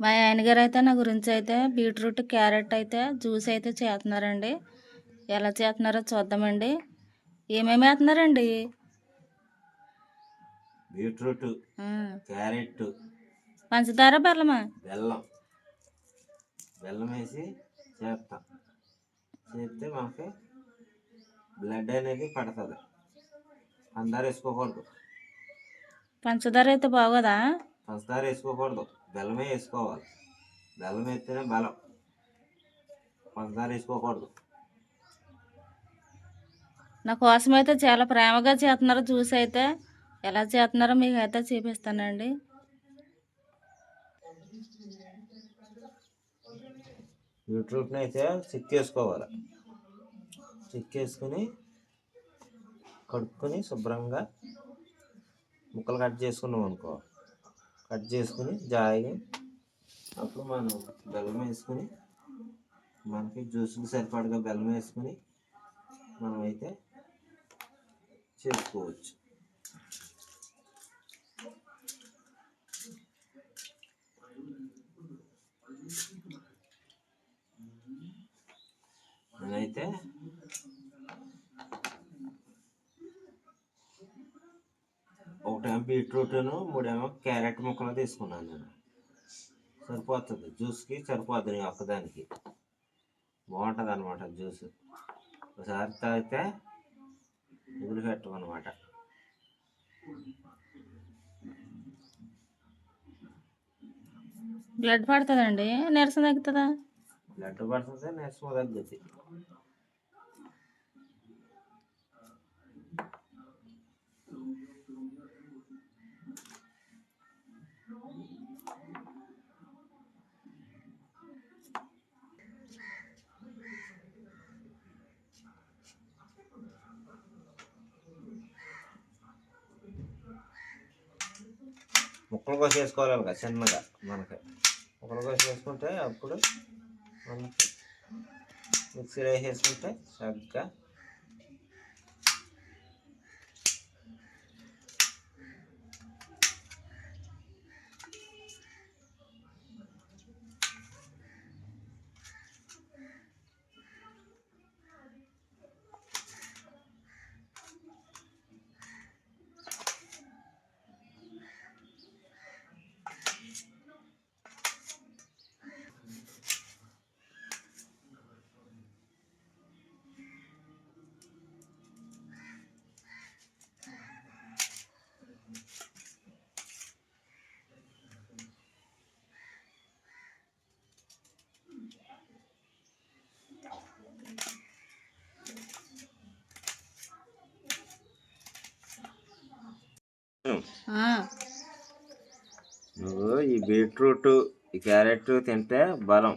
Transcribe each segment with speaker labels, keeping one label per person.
Speaker 1: మా ఆయన గారు అయితే నా గురించి అయితే బీట్రూట్ క్యారెట్ అయితే జ్యూస్ అయితే చేస్తున్నారండి. ఎలా చేస్తున్నారో చూద్దామండి. ఏమేమి వేస్తున్నారండి?
Speaker 2: బీట్రూట్ క్యారెట్
Speaker 1: పంచదార బెల్లమా?
Speaker 2: బెల్లం. బెల్లం వేసి చేస్తాం. చేస్తే మనకి బ్లడ్ అనేది పడుతుంది. అందరు వేసుకోకూడదు.
Speaker 1: పంచదార అయితే బాగోదా?
Speaker 2: పంచదార వేసుకోకూడదు. బెల్లమే వేసుకోవాలి. బెల్లం వేస్తేనే బలం. పంచదార వేసుకోకూడదు.
Speaker 1: నా కోసం అయితే చాలా ప్రేమగా చేస్తున్నారు. జ్యూస్ అయితే ఎలా చేస్తున్నారో మీకు అయితే చూపిస్తానండి.
Speaker 2: బీట్రూట్ని అయితే చిక్కేసుకోవాలి చిక్కేసుకుని కడుక్కొని శుభ్రంగా ముక్కలు కట్ చేసుకున్నాం అనుకో కట్ చేసుకుని జాయిగా అప్పుడు మనం బెల్లం వేసుకుని మనకి జ్యూస్కి సరిపడగా బెల్లం వేసుకుని మనం అయితే చేసుకోవచ్చు. నేనైతే ఒకటేమో బీట్రూట్ను మూడేమో క్యారెట్ ముక్కలు తీసుకున్నాను నేను. సరిపోతుంది. జ్యూస్కి సరిపోతుంది నీ ఒక్కదానికి. బాగుంటుంది అనమాట జ్యూస్. ఒకసారి తాగితే వదిలిపెట్టమన్నమాట
Speaker 1: బ్లడ్ పడుతుందండి? నీరసం తగ్గుతుందా?
Speaker 2: బ్లడ్ పడుతుంది నెక్స్ట్ తగ్గుద్ది ముక్కలు చేసుకోవాలి వేసుకోవాలి కదా చిన్నగా మనకి. ముక్కలు చేసుకుంటే వేసుకుంటే అప్పుడు మనకి మిక్సీలో వేసేసుకుంటే చక్కగా
Speaker 1: ఆ,
Speaker 2: నువ్వు ఈ బీట్రూట్ ఈ క్యారెట్ తింటే బలం.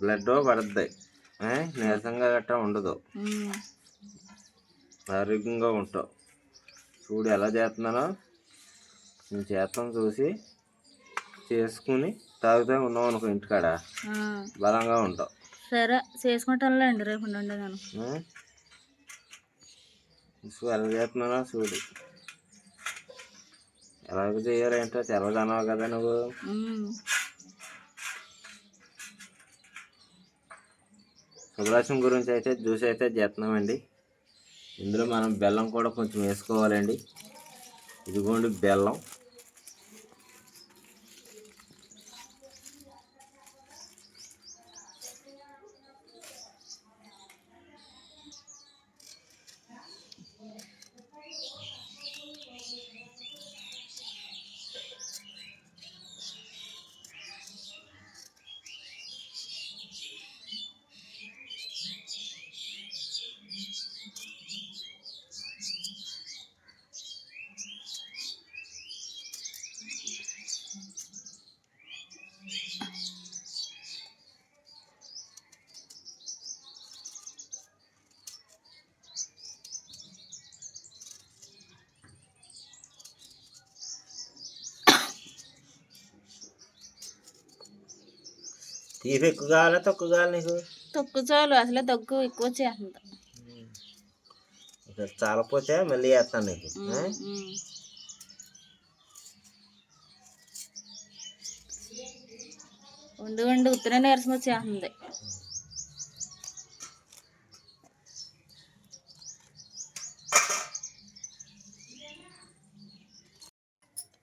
Speaker 2: బ్లడ్ పడుద్ది? నీరసంగా గట్రా ఉండదు. ఆరోగ్యంగా ఉంటావు. చూడు ఎలా చేస్తున్నానో. నేను చేస్తాం చూసి చేసుకుని తాగుతూ ఉన్నావు అనుకో ఇంటికాడ. బలంగా ఉంటావు.
Speaker 1: సరే చేసుకుంటానులేండి రేపు నుండి నేను
Speaker 2: ఎలా చేస్తున్నానో చూడు. ఎలాగ చేయాలంటే తెల్లదన్నావు కదా నువ్వు. శుభరాశం గురించి అయితే జ్యూస్ అయితే చేస్తున్నామండి. ఇందులో మనం బెల్లం కూడా కొంచెం వేసుకోవాలండి. ఇదిగోండి బెల్లం. తీపి ఎక్కువ కావాలా తక్కువ కావాలి నీకు?
Speaker 1: తక్కువ చాలు అసలే దగ్గు ఎక్కువ చేస్తుంది
Speaker 2: చాలపోతే మళ్ళీ వేస్తాను నీకు
Speaker 1: ఉండి ఉండి ఉత్తనే నీరసం వచ్చేస్తుంది.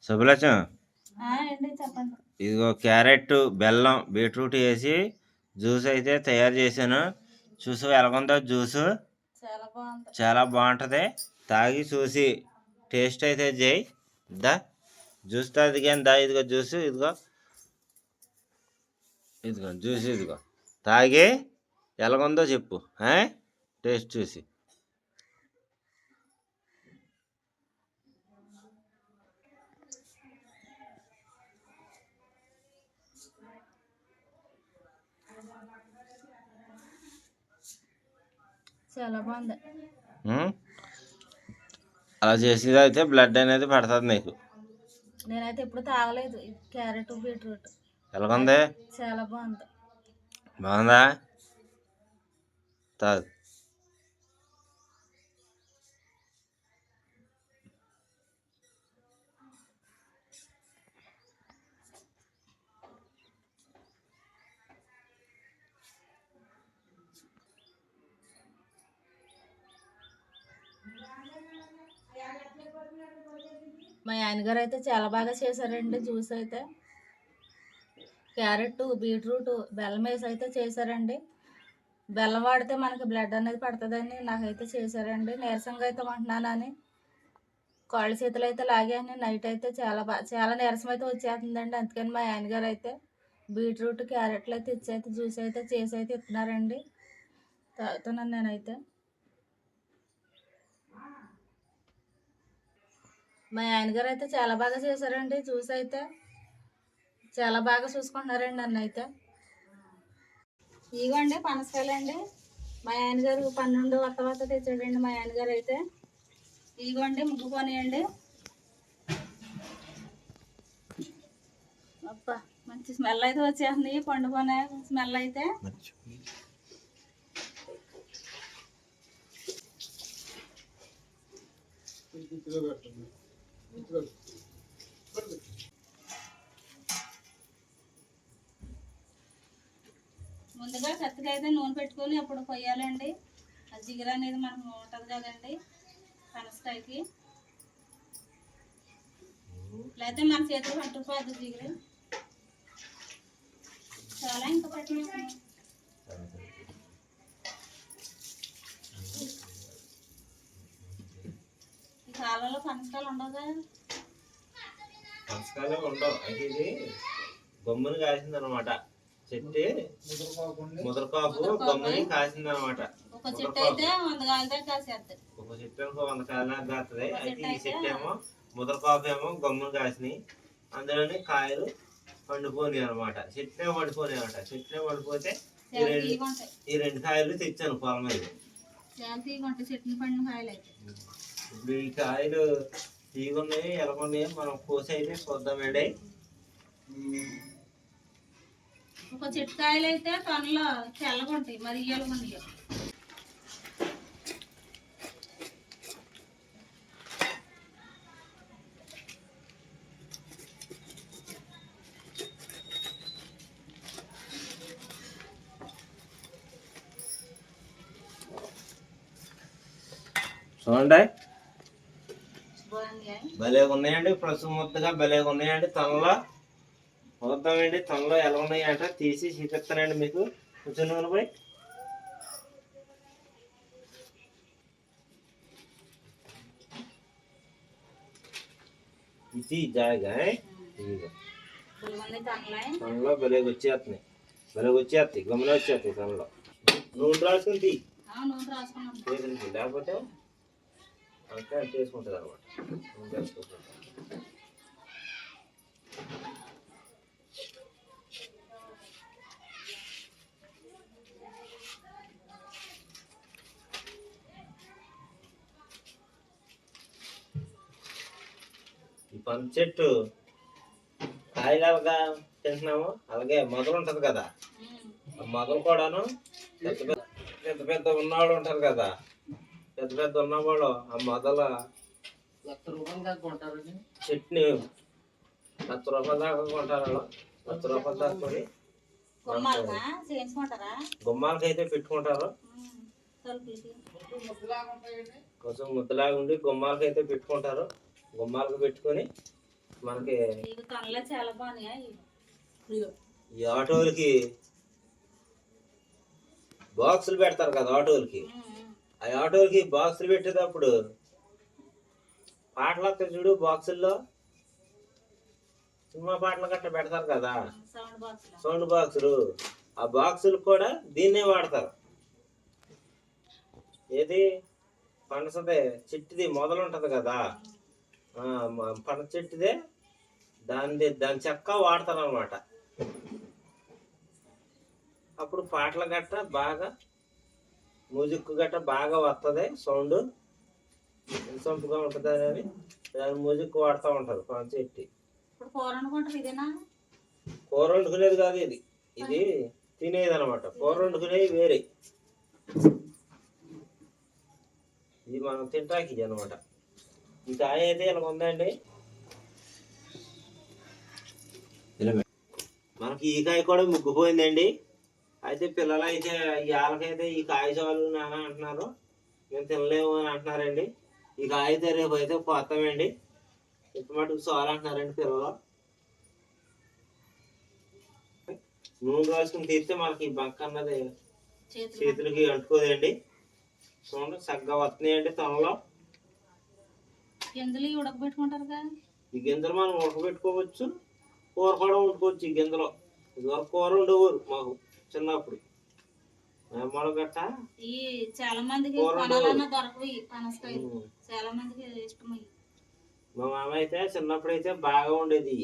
Speaker 2: శుభలక్ష్మి
Speaker 1: ఏంటి చెప్పండి.
Speaker 2: ఇదిగో క్యారెట్ బెల్లం బీట్రూట్ వేసి జ్యూస్ అయితే తయారు చేశాను. చూసు ఎలాగుందో జ్యూసు.
Speaker 1: చాలా
Speaker 2: బాగుంటుంది. తాగి చూసి టేస్ట్ అయితే చేయి. దా జ్యూస్ తాది కానీ దా ఇదిగో జ్యూస్ ఇదిగో. ఇదిగో జ్యూస్ ఇదిగో. తాగి ఎలాగుందో చెప్పు? టేస్ట్ చూసి.
Speaker 1: చాలా బాగుంది?
Speaker 2: అలా చేసేది అయితే బ్లడ్ అనేది పడుతుంది నీకు.
Speaker 1: నేనైతే ఎప్పుడు తాగలేదు. Carrot beetroot.
Speaker 2: ఎలాగుంది?
Speaker 1: చాలా బాగుంది.
Speaker 2: బాగుందా? తాగు
Speaker 1: మా ఆయనగారు అయితే చాలా బాగా చేశారండి జ్యూస్ అయితే. క్యారెట్ బీట్రూట్ బెల్లం వేసి అయితే చేశారండి. బెల్లం వాడితే మనకి బ్లడ్ అనేది పడుతుందని నాకైతే చేశారండి. నీరసంగా అయితే ఉంటున్నానని. కాళ్ళ చేతులు అయితే లాగాను నైట్ అయితే చాలా బాగా చాలా నీరసం అయితే వచ్చేస్తుందండి. అందుకని మా ఆయనగారు అయితే బీట్రూట్ క్యారెట్లు అయితే ఇచ్చి అయితే జ్యూస్ అయితే చేసి అయితే ఇస్తున్నారండి. తాగుతున్నాను నేనైతే. మా ఆయనగారు అయితే చాలా బాగా చేశారండి చూసి అయితే చాలా బాగా చూసుకుంటున్నారండి నన్ను అయితే ఇగోండి పనసకాయలండి. మా ఆయనగారు పన్నెండు వత్త వత్త తెచ్చాడండి మా ఆయనగారు అయితే ఇగోండి ముగ్గు పోనీయండి అబ్బా మంచి స్మెల్ అయితే వచ్చేస్తుంది పండు పోనే స్మెల్ అయితే. ముందుగా కత్తికి అయితే నూనె పెట్టుకొని అప్పుడు కొయ్యాలండి. ఆ జిగురు అనేది మనకు ఉంటుంది కదండి పనసకాయకి లేకపోతే మన చేతులు పట్టుకుపోద్ది జిగురు. చాలా ఇంకా పట్టిన కాలంలో కదా.
Speaker 2: పనసకాయలు ఉండవు. అయితే ఇది బొమ్మని కాసింది అనమాట చెట్టు ముదరకాపు బొమ్మని కాసింది అనమాట
Speaker 1: ఒక చెట్టు అయితే వంద కాయలతో కాసేస్తుంది
Speaker 2: ఒక చెట్టు వంద కాయలు దాకా కాస్తుంది అయితే ఈ చెట్టు ఏమో ముదరకాపు ఏమో గమ్ముని కాసినాయి. అందులోని కాయలు పండిపోయినాయి అనమాట చెట్లే పడిపోయినాయి అనమాట చెట్లే పడిపోతే ఈ రెండు కాయలు తెచ్చాను పొలం మీద.
Speaker 1: పండిన కాయలు అయితే
Speaker 2: ఇప్పుడు ఈ కాయలు తీగున్నాయి ఎలాగున్నాయి మనం కోసి అయితే చూద్దామండి
Speaker 1: ఒక చెట్టు కాయలు అయితే టన్నులో తెల్లగా ఉంటాయి మరి ఇయ్యాలి.
Speaker 2: చూడండి. భలేగా ఉన్నాయండి ముద్దగా భలేగా ఉన్నాయండి తనలో చూద్దామండి తనలో ఎలా ఉన్నాయంట తీసి చూపిస్తానండి మీకు. కొంచెం నూనె పోయి ఇది జాగా తనలో భలేగా వచ్చేస్తున్నాయి భలేగా వచ్చేస్తాయి గమని వచ్చేస్తాయి తనలో. నూనె రాసుకుని తీ. చేతులకి లేకపోతే అంతా చేసుకుంటుంది అనమాట ఈ పంచ చెట్టు కాయలు ఎలాగా తింటున్నాము అలాగే మొదలు ఉంటది కదా. మొదలు కూడాను పెద్ద పెద్ద పెద్ద పెద్ద ఉన్నవాళ్ళు ఉంటారు కదా. పెద్ద పెద్ద ఉన్నవాళ్ళు ఆ మొదల లక్ష రూపాయల దాకా కొంటారు వాళ్ళు. లక్ష రూపాయల దాకా కొని
Speaker 1: కొమ్మాలనా చేయించుకుంటారా?
Speaker 2: గుమ్మాలకైతే పెట్టుకుంటారు.
Speaker 1: ఉమ్, తలుపులకి
Speaker 2: కొంచెం ముద్దలాగా ఉండి గుమ్మాలకైతే పెట్టుకుంటారు. గుమ్మాలకు పెట్టుకొని మనకి
Speaker 1: ఇవి తొనలే చాలా బాగున్నాయి
Speaker 2: ఈ ఆటోలకి బాక్సులు పెడతారు కదా ఆటోలకి. ఆ ఆటోలకి బాక్సులు పెట్టేటప్పుడు. పాటలు వస్తాయి చూడు బాక్సుల్లో. సినిమా పాటలు గట్రా పెడతారు కదా.
Speaker 1: సౌండ్ బాక్స్
Speaker 2: సౌండ్ బాక్సులు. ఆ బాక్సులు కూడా దీన్నే వాడతారు. ఏది? పనసదే చెట్టుది మొదలు ఉంటది కదా పనస చెట్టుదే దాని దాని చెక్క వాడతారు అనమాట అప్పుడు పాటలు గట్ట బాగా మ్యూజిక్ గట్ట బాగా వస్తుంది సౌండ్ వినసొంపుగా ఉంటుంది అని దాని మ్యూజిక్ వాడుతూ ఉంటారు
Speaker 1: ఇప్పుడు కూర
Speaker 2: వండుకునేది కాదు ఇది. ఇది తినేది అనమాట కూర వండుకునేది వేరే. ఇది మనం తింటాకి ఇది అనమాట ఈ కాయ అయితే ఇలా ఉందండి. మనకి ఈ కాయ కూడా ముగ్గుపోయిందండి. అయితే పిల్లలు అయితే ఈ ఆలకైతే ఈ కాయ చాలు నాన్న అంటున్నారు. మేము తినలేము అని అంటున్నారండి. ఈ కాయ అయితే రేపు అయితే పోతామండి. ఇంత మటుకు చాలు అంటున్నారండి పిల్లలు. నూనె రాసుకుని తీస్తే మనకి ఈ బంక అన్నది
Speaker 1: చేతులు
Speaker 2: చేతులకి అంటుకోదండి. చూడండి చక్కగా వస్తున్నాయండి తనలో.
Speaker 1: గింజలు ఇవి ఉడకబెట్టుకుంటారుగా?
Speaker 2: ఈ గింజలు మనం ఉడకబెట్టుకోవచ్చు. కూర కూడా వండుకోవచ్చు ఈ గింజలో. ఇదివరకు కూర ఉండేవారు మాకు. చిన్నప్పుడు. మేమల గట్ట?
Speaker 1: ఈ చాలా మందికి కొనాలన్నా దొరకవు పనసకాయలు. చాలా.
Speaker 2: మా మామ అయితే చిన్నప్పుడు అయితే బాగా ఉండేది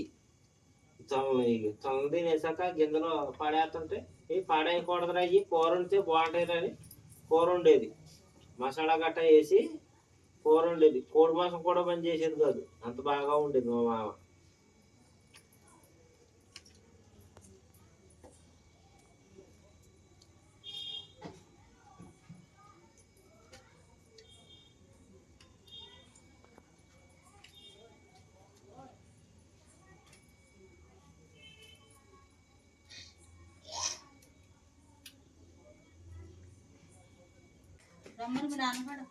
Speaker 2: తొనలు తినేసాక గింజలు పాడేస్తుంటే ఇవి పాడేయకూడదురా అయ్యి కూర ఉంటే బాగుంటాయి అని కూర ఉండేది. మసాలా గట్ట వేసి కూర ఉండేది. కోడి మాసం కూడా పని చేసేది కాదు. అంత బాగా ఉండేది మా మామ.
Speaker 1: రమ్మని మీ నాన్న కూడా.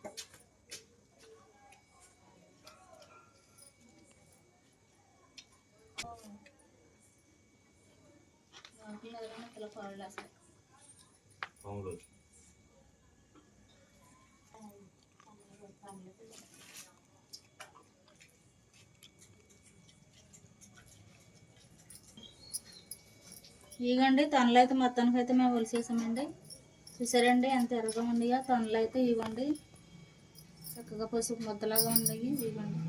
Speaker 1: ఇగండి తొనలు అయితే మొత్తానికి అయితే మేము ఒలిసేసామండి చూసారండి ఎంత ఎర్రగా ఉన్నాయో తొనలు అయితే ఇవ్వండి. చక్కగా పసుపు ముద్దలాగా ఉన్నాయి ఇవ్వండి.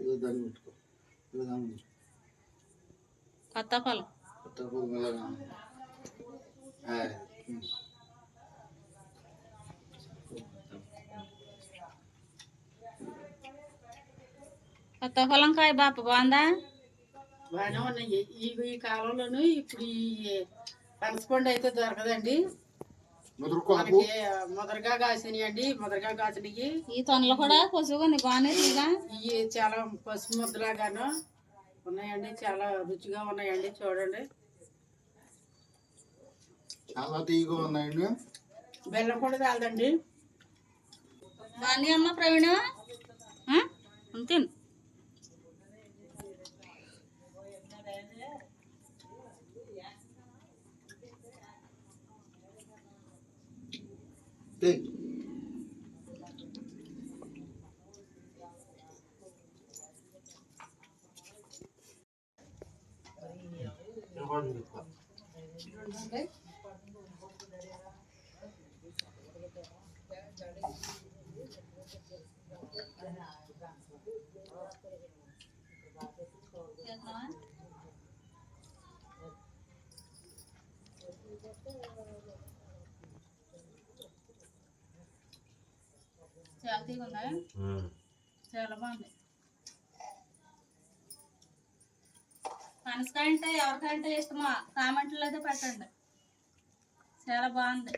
Speaker 3: ఇదో దాన్ని పెట్టుకో ఇలాగా ఉంది
Speaker 1: కొత్త కాయ బాప బాగుందా?
Speaker 4: బాగానే ఉన్నాయి. ఈ ఈ కాలంలోను ఇప్పుడు ఈ పనసపండు అయితే దొరకదండి. మొదరగా కాసినాయండి. మొదరగా కాసినవి.
Speaker 1: ఈ తొనలు కూడా పసుపుగా ఉన్నాయి. బాగున్నాయి తీగా
Speaker 4: ఇవి చాలా పసుపు ముద్దలాగాను ఉన్నాయండి చాలా రుచిగా ఉన్నాయండి చూడండి.
Speaker 3: చాలా తీయగా ఉన్నాయండి.
Speaker 4: బెల్లం కూడా చాలదండి
Speaker 1: అమ్మ ప్రవీణ? అంతే.
Speaker 3: వెళ్తున్నావా
Speaker 1: చాలా తీగుందా చాలా బాగుంది. మనసుకంటే ఎవరికంటే ఇష్టమా కామెంట్లో అయితే పెట్టండి. చాలా బాగుంది.